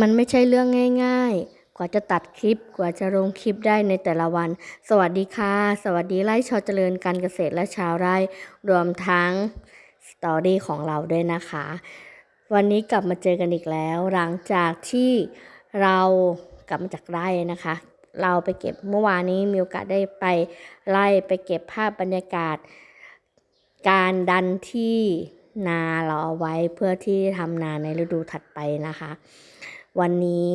มันไม่ใช่เรื่องง่าย ๆ กว่าจะตัดคลิป กว่าจะลงคลิปได้ในแต่ละวัน สวัสดีค่ะ สวัสดีไร่ชอเจริญการเกษตรและชาวไร่ รวมทั้งสตอรี่ของเราด้วยนะคะ วันนี้กลับมาเจอกันอีกแล้ว หลังจากที่เรากลับมาจากไร่นะคะ เราไปเก็บเมื่อวานนี้มีโอกาสได้ไปไล่ไปเก็บภาพบรรยากาศ การดันที่นาเราเอาไว้เพื่อที่ทำนาในฤดูถัดไปนะคะ วันนี้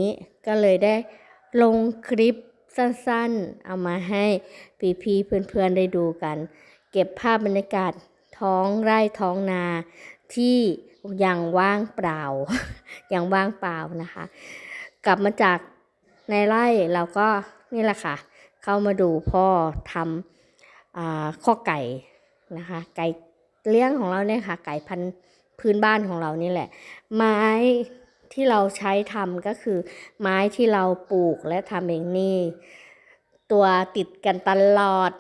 ก็เลยได้ลงคลิปสั้นๆ เอามาให้พี่ๆเพื่อนๆได้ดูกัน เก็บภาพบรรยากาศท้องไร่ท้องนาที่ยังว่างเปล่า ยังว่างเปล่านะคะ กลับมาจากในไร่เราก็นี่แหละค่ะ เข้ามาดูพ่อทำอข้อไก่นะคะ ไก่เลี้ยงของเราเนี่ยค่ะ ไก่พันธุ์พื้นบ้านของเรานี่แหละ ไม้ ที่เราใช้ทำก็คือไม้ที่เราปลูกและทำเองนี่ ตัวติดกันตลอด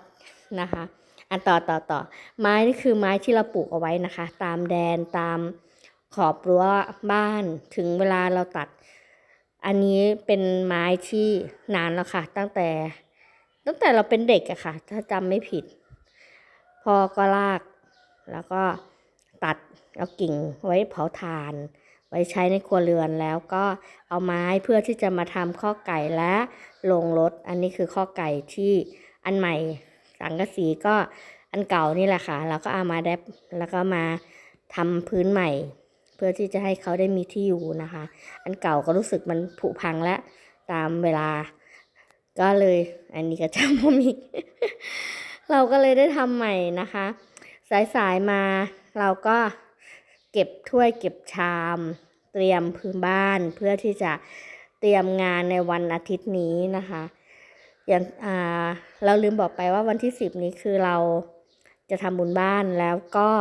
นะคะ อันต่อต่อต่อไม้นี่คือไม้ที่เราปลูกเอาไว้นะคะ ตามแดนตามขอบรั้วบ้านถึงเวลาเราตัด อันนี้เป็นไม้ที่นานแล้วค่ะ ตั้งแต่ ตั้งแต่เราเป็นเด็กอะค่ะ ถ้าจำไม่ผิด พอก็ลากแล้วก็ตัดเอากิ่งไว้เผาถ่าน ไว้ใช้ในครัวเรือนแล้วก็เอาไม้เพื่อที่จะมาทำข้อไก่และลงรถ อันนี้คือข้อไก่ที่อันใหม่สังกะสีก็อันเก่านี่แหละค่ะเราก็เอามาแดบแล้วก็มาทำพื้นใหม่ เพื่อที่จะให้เขาได้มีที่อยู่นะคะ อันเก่าก็รู้สึกมันผุพังแล้วตามเวลา ก็เลย อันนี้ก็จำผมอีกเราก็เลยได้ทำใหม่นะคะ สายสายๆมาเราก็ เก็บถ้วยเก็บชาม เตรียมพื้นบ้านเพื่อที่จะเตรียมงานในวันอาทิตย์นี้นะคะอย่างอ่าเราลืมบอกไปว่าวันที่สิบนี้คือเราจะทำบุญบ้านแล้วก็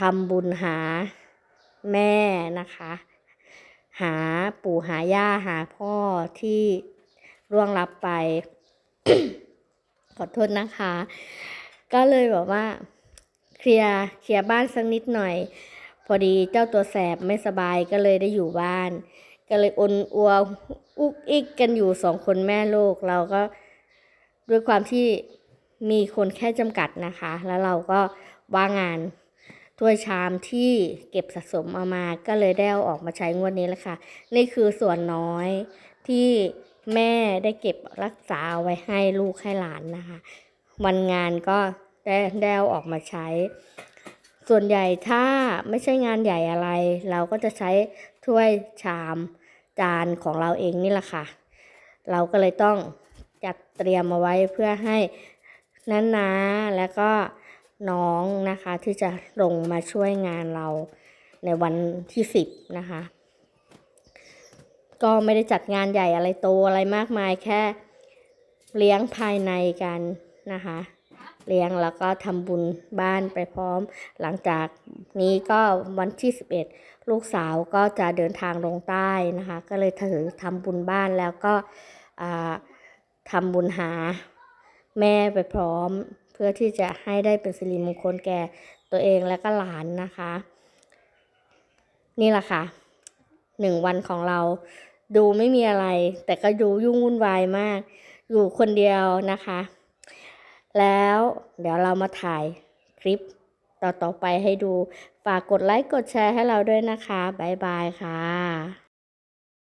ทำบุญหาแม่นะคะ หาปู่หาย่าหาพ่อที่ร่วงลับไป ขอโทษนะคะ ก็เลยแบบว่า เคลียร์เคลียร์บ้านสักนิดหน่อย พอดีเจ้าตัวแสบไม่สบายก็เลยได้อยู่บ้าน ก็เลยอนอัวอุกอิกกันอยู่สองคนแม่ลูกเราก็ด้วยความที่มีคนแค่จำกัดนะคะ แล้วเราก็ว่างงานถ้วยชามที่เก็บสะสมเอามาก็เลยได้เอาออกมาใช้งวดนี้แหละค่ะ นี่คือส่วนน้อยที่แม่ได้เก็บรักษาไว้ให้ลูกให้หลานนะคะ วันงานก็ ได้ได้เออกมาใช้ ส่วนใหญ่ถ้าไม่ใช่งานใหญ่อะไร เราก็จะใช้ถ้วยชามจานของเราเองนี่แหละค่ะ เราก็เลยต้องจัดเตรียมมาไว้เพื่อให้น้านาแล้วก็น้องนะคะที่จะลงมาช่วยงานเราในวันที่สิบนะคะ ก็ไม่ได้จัดงานใหญ่อะไรโตอะไรมากมายแค่เลี้ยงภายในกันนะคะ เลี้ยงแล้วก็ทำบุญบ้านไปพร้อม หลังจากนี้ก็วันที่ 11 ลูกสาวก็จะเดินทางลงใต้นะคะ ก็เลยถือทำบุญบ้านแล้วก็ทำบุญหาแม่ไปพร้อม เพื่อที่จะให้ได้เป็นสิริมงคลแก่ตัวเองและก็หลานนะคะ นี่แหละค่ะหนึ่งวันของเราดูไม่มีอะไร แต่ก็ดูยุ่งวุ่นวายมาก อยู่คนเดียวนะคะ แล้วเดี๋ยวเรามาถ่ายคลิปต่อๆไปให้ดู ฝากกดไลค์กดแชร์ให้เราด้วยนะคะ บ๊ายบายค่ะ